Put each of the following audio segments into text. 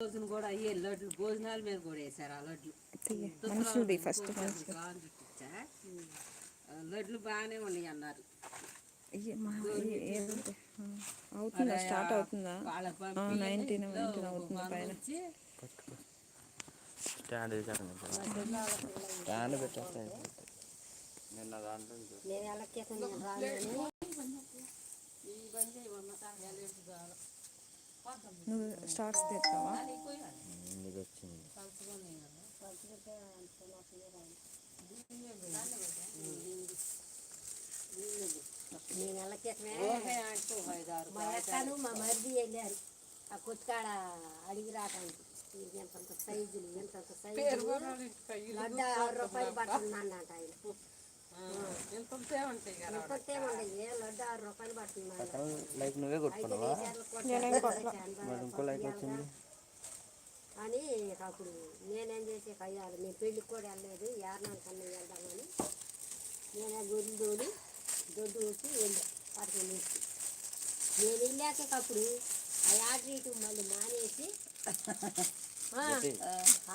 రోజున కూడా అయ్యే లడ్లు భోజనాల మీద కూడా వేసారు ఆ లడ్లు. మనుషులది ఫస్ట్ లడ్లు బాగానే ఉన్నాయి అన్నారు. అవుతుందా? స్టార్ట్ అవుతుందా? నైన్టీన్ నైన్టీన్ అవుతుంది పైన. స్టాండ్ తీసాను స్టాండ్ పెట్టేస్తే నిన్న దాంట్లో నేను ఈ బండి. నువ్వు స్టార్ట్స్ తెస్తావా ఇందుకు వచ్చింది కలుపుకొని కదా. నేను ఎలక్కేసమే ఓహే అంటే ఒక ఐదు ఆరు మా అక్కను మా మరిది వెళ్ళారు ఆ కొట్టుకాడ అడిగి రావటానికి ఇది ఎంతంత సైజులు ఎంతంత సైజులు లడ్డ ఆరు రూపాయలు పడుతుందన్నట ఆయన ఇంతే ఉంటాయి కదా ఎంతంతే ఉండదు ఏ లడ్డ ఆరు రూపాయలు పడుతుందన్న లైక్ నువ్వే కొట్టుకున్నావా? మరి ఇంకో లైక్ వచ్చింది. అని ఇక అప్పుడు నేనేం చేసే కయ్యాలి నేను పెళ్ళికి కూడా వెళ్ళలేదు. యారణానికి కన్నా వెళ్దామని నేను ఆ గొర్రెలు తోలి దొడ్డు వచ్చి వెళ్ళా. నుంచి నేను వెళ్ళాక అప్పుడు ఆ ఆర్డర్ ఇటు మళ్ళీ మానేసి ఆ,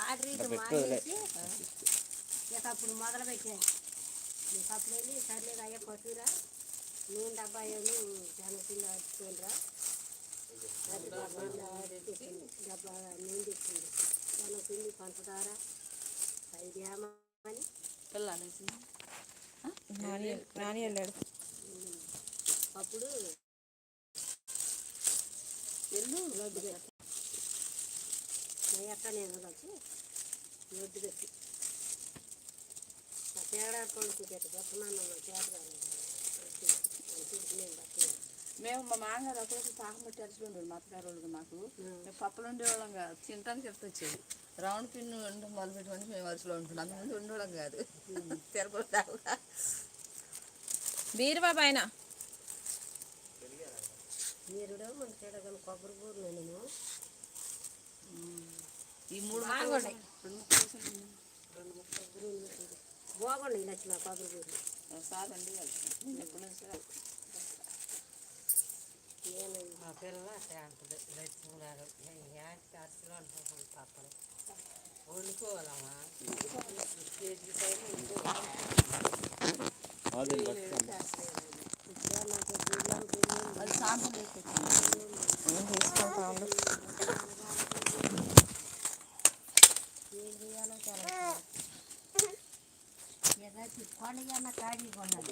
ఆర్డర్ ఇటు మానేసి ఇక అప్పుడు మొదలు పెట్టాను అప్పుడు వెళ్ళి సర్లేదు అయ్యా పట్టురా నూనె డబ్బా అయ్యాను చాలా కింద అది డబ్బా నూనె తెచ్చింది. చాలా పిండి పంచదార ఐదు ఏమని పిల్లలు నాని వెళ్ళాడు. అప్పుడు ఎల్లు? లడ్డు పెట్టి. ఎక్క నేను కలిసి లడ్డు పెట్టి ఆ తేడా కొడుకు పెట్టి పెట్టమన్నా చేత కాలేదు నేను పట్టలేదు మేము మా మామగారు ఒకరోజు తాకమట్టి అరిచి ఉండేవాడు మా అత్తగారు వాళ్ళు మాకు మేము పప్పులు ఉండేవాళ్ళం కాదు తినడానికి ఎప్పుడు వచ్చేది రౌండ్ పిన్ ఉండి మొదలుపెట్టుకొని మేము వరుసలో ఉంటున్నాం అంతకుముందు ఉండేవాళ్ళం కాదు. తిరగొట్టాక బీరువా పైన? మీరుడు మన కొబ్బరి బూరలు నేను? ఈ మూడు. రెండు బాగుండి నచ్చిన కొబ్బరి బూరలు సాదండి నేను నేను మా పిల్ల అట్టే అంటది. లక్ష్మీనారు యాంటి అసలు అనుకోకుండా తప్పదు వండుకోవాలమ్మా. కేజీ పైన వండుకోవాలి. అది పట్టుకోండి అది సాంతం వేసుకొచ్చింది తీసుకుంటా ఉండు ఏం చేయాలో చాలా ఏదైతే కొండయ్యన్న కాడి కొన్నాడు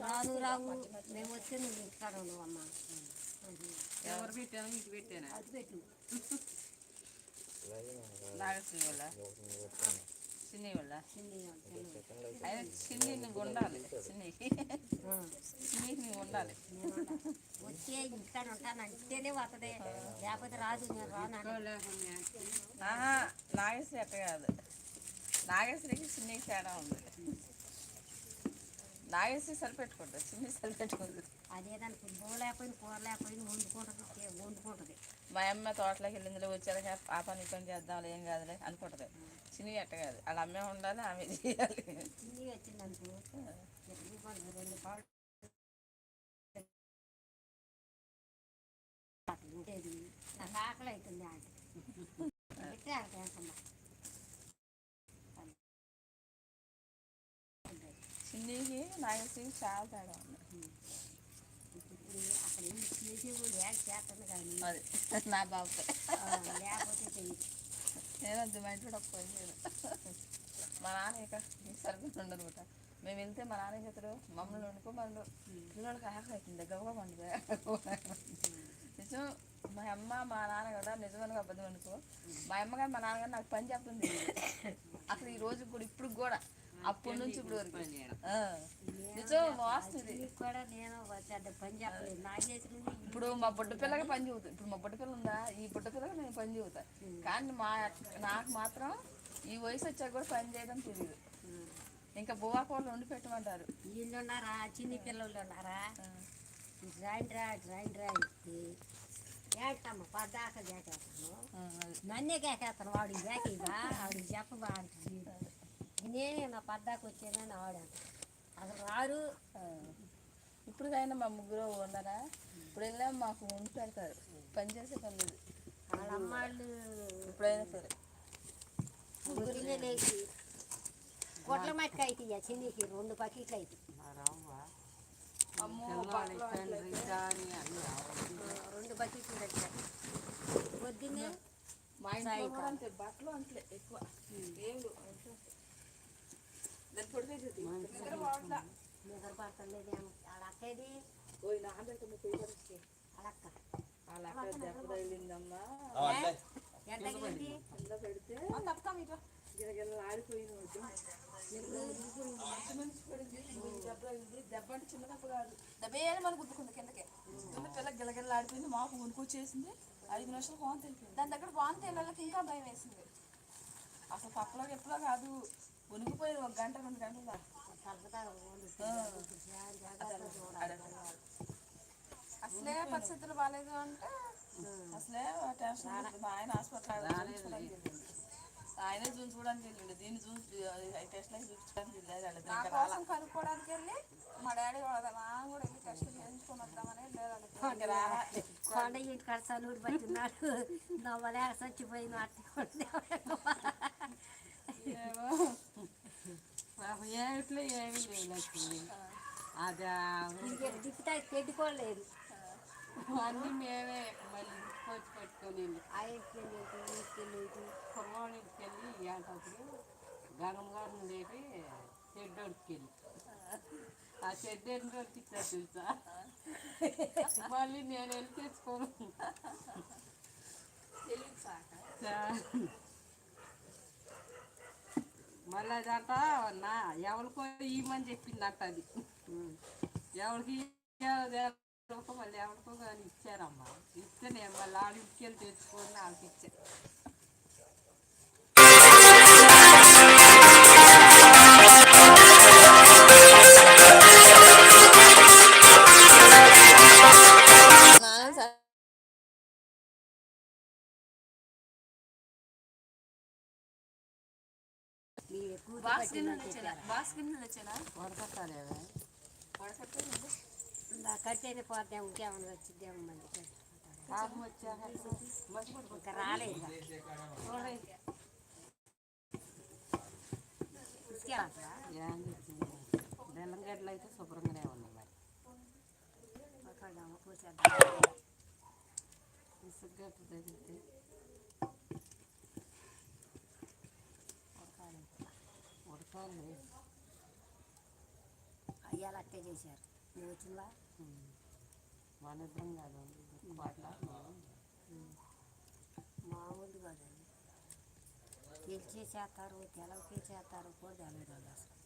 రాను రావు. మేము వచ్చి నువ్వు ఇంటికాడ ఉన్నావు అమ్మ ఎవరు పెట్టాను నీకు పెట్టాను? అది పెట్టు. నాగశ్రీ వల్ల చిన్ని వల్ల అయినా చిన్ని నువ్వు ఉండాలి. చిన్ని. చిన్ని నువ్వు ఉండాలి. వచ్చే ఇంటికాడ ఉంటాను అంటేనే వస్తుంది. లేకపోతే రాదు నేను రాను ఆహా నాగశ్రీ అట్ట కాదు. నాగశ్రీకి చిన్నికి తేడా ఉంది. నాగశ్రీ సరిపెట్టుకుంటుంది చిన్ని సరిపెట్టుకుంటుంది అదేదానికి బో లేకపోయినా కూర లేకపోయినా వండుకుంటుంది వండుకుంటుంది. మా అమ్మ తోటలోకి వెళ్ళిందిలో వచ్చాక ఆ పని పని చేద్దాం ఏం కాదులే అనుకుంటుంది. చిన్ని అట్ట కాదు వాళ్ళ అమ్మే ఉండాలి ఆమె చేయాలి. చిన్ని వచ్చింది అనుకో రెండు పాలు. ఉండేది నాకు ఆకలి అవుతుంది ఆంటీ. చిన్నికి నాగశ్రీకి చాలా తేడా ఉంది. అక్కడ ఏం చేసేవాడు యాడ్ చేస్తాను కానీ అది నా బాబు లేకపోతే తెలియదు నేను అది మా ఇంట్లో పోయింది మా నాన్న ఇక సరిగ్గా ఉండనమాట మేము వెళ్తే మా నాన్న చెప్తాడు మమ్మల్ని వండుకోమన్నాడు పిల్లలకి ఆకలి అవుతుంది గబగబా వండుకో నిజం మా అమ్మ మా నాన్న కూడా నిజమని అబద్ధం అనుకో. మా అమ్మగారు మా నాన్నగారు నాకు పని చెప్తుంది అసలు ఈ రోజు కూడా ఇప్పుడు కూడా అప్పటి నుంచి ఇప్పుడు వరకు. ఆ. నిజం వాస్తుంది కూడా నేను పెద్ద పని చెప్పలేదు. నాకు చేసిన ఇప్పుడు మా బుడ్డ పిల్లగా పని చెబుతాను ఇప్పుడు మా బుడ్డ పిల్ల ఉందా? ఈ బుడ్డ పిల్లగా నేను పని చెబుతా. కానీ మా నాకు మాత్రం ఈ వయసు వచ్చాక కూడా పని చేయడం తెలియదు ఇంకా బువ్వా కూరలు వండి పెట్టమంటారు. వీళ్ళు ఉన్నారా? చిన్ని పిల్లలు ఉన్నారా? డ్రాయింగ్ రా డ్రాయింగ్ రా ఏటమ్మ పద్దాక కేకేస్తాను. నన్నే కేకేస్తాను వాడు కేకేగా ఆవిడకి చెప్పబా అంటుంది. నేనే నా పద్దాకు వచ్చేదని ఆవిడ అసలు రారు ఆ. ఇప్పుడు అయినా మా ముగ్గురు ఉన్నారా ఇప్పుడు వెళ్ళా మాకు వండి పెడతారు పని చేసే పని లేదు. వాళ్ళ అమ్మాళ్ళు ఇప్పుడైనా సరే. ముగ్గురినే లేచి కొట్ల మట్టుకు అయితే చిన్నికి రెండు పకెట్లు అయితే రెండు బకెట్లు పెట్టారు పొద్దున్నే మా ఇంట్లో బట్టలు అంతే ఎక్కువ. ఏం ఆడిపోయింది దెబ్బ అంటే చిన్న దెబ్బ కాదు. దెబ్బేయాలి మన గుద్దుకుంది కిందకి. కింద పిల్ల గిలగిల ఆడిపోయింది మాకు వణుకొచ్చేసింది. ఐదు నిమిషాలు వాంతి అయిపోయింది. దాని దగ్గర వాంతి వెళ్ళకి ఇంకా భయం వేసింది. అసలు పక్కలో ఎప్పుడో కాదు. వణికిపోయింది ఒక గంట రెండు గంటల అసలే పరిస్థితులు బాగాలేదు అంటే అసలే టెన్షన్. మా ఆయన హాస్పిటల్ చూపించడానికి. ఆయనే చూపించుకోవడానికి వెళ్ళిండు. దీన్ని చూసి టెస్ట్ చూపించడానికి వెళ్ళాడు నా కోసం కనుక్కోవడానికి వెళ్ళి మా డాడీ వాళ్ళ నాన్న కూడా వెళ్ళి టెస్ట్ చేయించుకొని వద్దామని వెళ్ళారు కొండ ఇంటి కాడ చనువుడు పట్టున్నాడు నవ్వలేక చచ్చిపోయిన ఏమిట్లో ఏమీ లేవు లక్ష్మి అది ఇంకెక్కడ పెట్టుకోలేదు అన్నీ మేమే మళ్ళీ కొచ్చి పట్టుకొని వెళ్ళి ఆ ఇంటికి వెళ్ళి ఏటప్పుడు గంగమ్మ గారిని లేపి షెడ్డోడికి వెళ్ళి ఆ షెడ్ ఎన్ని రోజులకి తెలుసా మళ్ళీ నేను వెళ్ళి తెచ్చుకోను చా- మళ్ళీ అదంట నా ఎవరికో ఇవ్వమని చెప్పిందంట అది. ఎవరికి ఎవరికో మళ్ళీ ఎవరికో కానీ ఇచ్చారమ్మా. ఇస్తే నేను మళ్ళీ ఆడికి వెళ్ళి తెచ్చుకొని వాళ్ళకి ఇచ్చా. బాక్స్ గిన్నెలు చెప్పారా? బాక్స్ గిన్నెలు వడకట్టేది ఇందా కట్టేది పోతే ఇంకేమన్నా వచ్చిద్దేమో మళ్ళీ ఇంకా రాలేదు బెల్లం గడ్డలు అయితే శుభ్రంగానే ఉన్నాయి మరి. పక్కడేమో కూర్చేద్దాం. ఇసుక గడ్డ తగిలితే అయ్యాలు అట్టే చేశారు. నువ్వు వచ్చిందా? మన ఇద్దరం కాదు. మామూలు కాదండి తెలిసే చేస్తారు తెలవకే చేస్తారు? కూడా తెలియదు అసలు.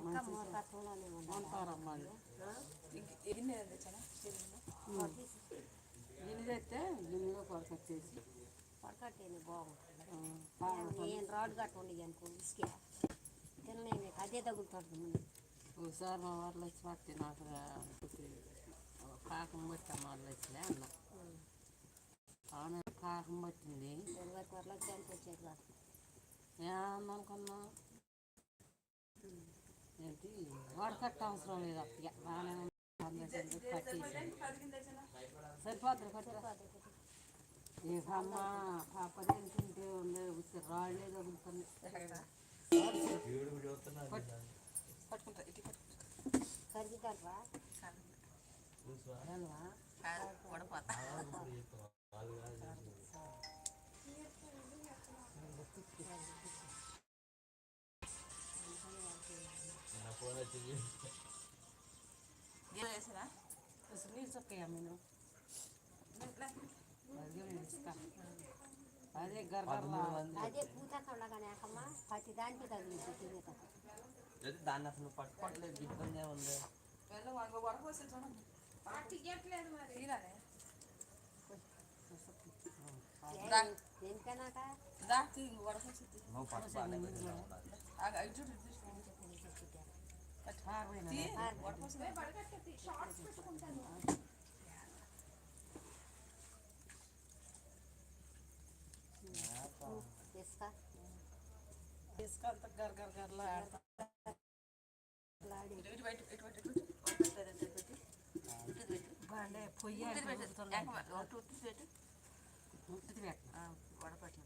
ఇంకా మూర్ఖత్వంలోనే ఉంటారమ్మా ఆ? గిన్నె తెచ్చానా? స్టీల్ గిన్నె. గిన్నె తెస్తే గిన్నెలో కొడకొచ్చేసి పడకట్టేనే బాగుంటుంది. నేను రాడ్ కట్ట ఉండి అనుకో ఇసుకే. తినలేము అదే తగులుతుంది ఒకసారి మా వాళ్ళు వచ్చి పట్టి నాకు కాకం పట్టి మా వాళ్ళు వచ్చిలే అన్న. అవును కాకం పట్టింది. ఇరవై వరకు లక్షానికి వచ్చేది కాదు ఏమనుకున్నా ఏంటి? వాడకట్ట అవసరం లేదు అప్పగా బాగానే కట్టేసి సరిపోతుంది కట్ట ఏ అమ్మ పాప తింటుంటే ఉండే ఉత్తి రాళ్ళే తగులుతుంది పట్టుకుంటా ఇటు నీళ్ళు చొక్కయ్యా నేను అదే ఇస్తా. అదే గర్గర్లా అదే పూత ఉండగానే అక్కమ్మ ప్రతి దానికి తగిలింది తినేట అయితే దాన్ని అసలు పట్టుకోవట్లేదు ఇబ్బంది ఏముంది వెళ్ళి వాడికి వడపోసి చూడండి తీరానే దా ఎందుకన్నాక దా తీ ఇంక వడపోసి తీ. నువ్వు పట్టుకోవాలి ఆగు, ఇటు చూడు, ఇటు చూడు. తీ, వడపోసి తీ. ఇసుక ఇసుక అంతా గరగర గరలా ఆడతా లాడి ఇటు ఇటు పెట్టు, ఇటు పెట్టు, ఇటు పెట్టు. వడపోసి పెట్టు, ఇటు పెట్టు. ఇటు పెట్టు. బాండే పొయ్యి ఉత్తిది పెట్టు. అడుగుతున్నాయి. ఏకమ, ఒకటి ఉత్తిది పెట్టు. ఉత్తిది పెట్టు. ఆ, వడపట్టు.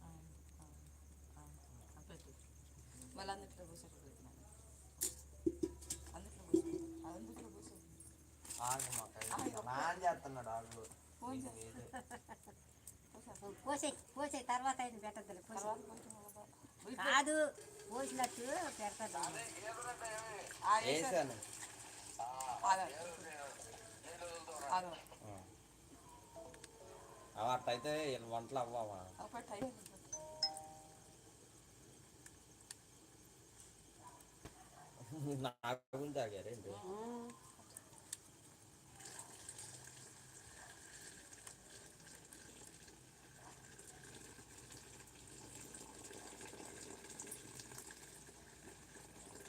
ఆ, ఆ, ఆ, ఆ, పెట్టు. మళ్ళీ అందుట్లో పోసేట్టు పెట్టినా అందుట్లో పోసి అందుట్లో పోసి ఆగు మాకు నాన్న చేస్తున్నాడు ఆగు ఫోన్ నీకు ఏదో. పోసే పోసే తర్వాత ఆయన వడపట్టు. కాదు పోసినట్టు పెడతాడు అట్టయితే వంటలు అవ్వవా. నా గురించి తాగారేంటి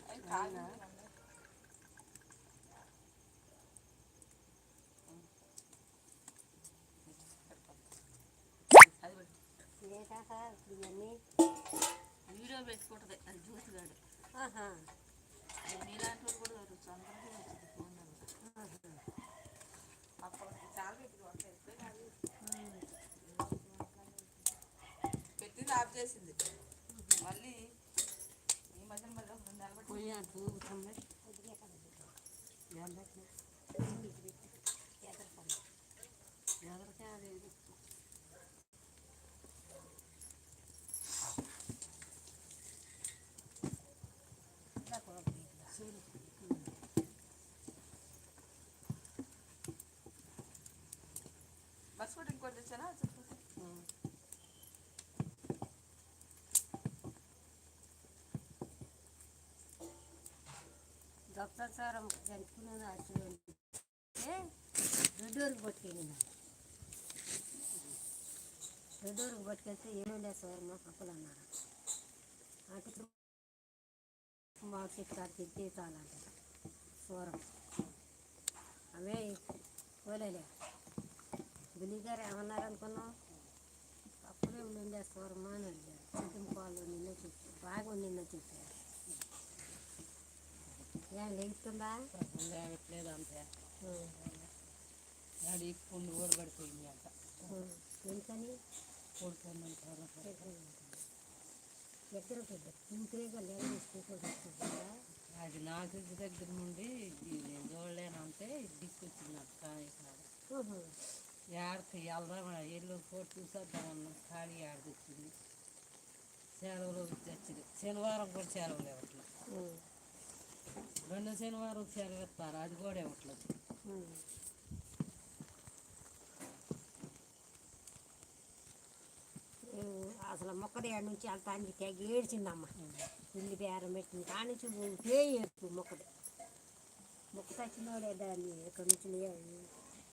అయి కాదు. అది పెట్టు. ఇవన్నీ? వీడియో పెట్టుకుంటుంది. అది చూసిగాడు ఆహా. నీలాంటి వాళ్ళు కూడా వచ్చు అందరికీ వచ్చింది ఫోన్ అప్పటికి చాలా పెట్టింది ఆఫ్ చేసింది. మళ్ళీ ఈ మధ్యన మళ్ళీ ఒక రెండు నెలలు పొయ్యి అంటూ ఊగుతుంది. ఎండకి. కూడా ఇంకోటి తెచ్చానా చెప్పు డాక్టర్ సార్ చనిపోయిన చూడండి దొడ్డూరుకు పట్టుకెళ్ళిన దొడ్డూరుకు పట్టుకెళ్తే ఏముండే సార్ మా అప్పులు అన్నారు అటు మా చెట్టు కాడికి ఎత్తే సూరం అవే పోలేలే బిల్లి గారు ఏమన్నారు అనుకున్నాం అప్పుడే ఉండే సూరమా అని అడిగారు. చికెన్ పాలు నిన్న చెప్పారు బాగా నిన్న చెప్పారు ఏం లేగుతుందా లేవట్లేదు అంతే. అది పుండు కూడా పడిపోయింది అంట ఎందుకని కొడుకోమంటారు ఎక్కడ లేదు అది నాకు ఇంటి దగ్గర నుండి నేను చూడలేనంటే తీసుకొచ్చింది అక్క ఇక్కడ ఏడకి వెళ్దాం ఎల్లు పోటీ చూసేద్దామన్నా ఖాళీ ఆడకొచ్చింది సెలవులు తెచ్చింది. శనివారం కూడా సెలవులు ఇవ్వట్లేదు. రెండు శనివారం సెలవు ఇస్తారు. అది కూడా ఇవ్వట్లేదు. అసలు మొక్కదేడు నుంచి వెళ్తా అని తెగ ఏడ్చిందమ్మ. ఇల్లు బేరం పెట్టింది. కాడి నుంచి ఉంటే ఏడుపు మొక్కది మొక్క తచ్చినోడే దాన్ని ఇక్కడ నుంచి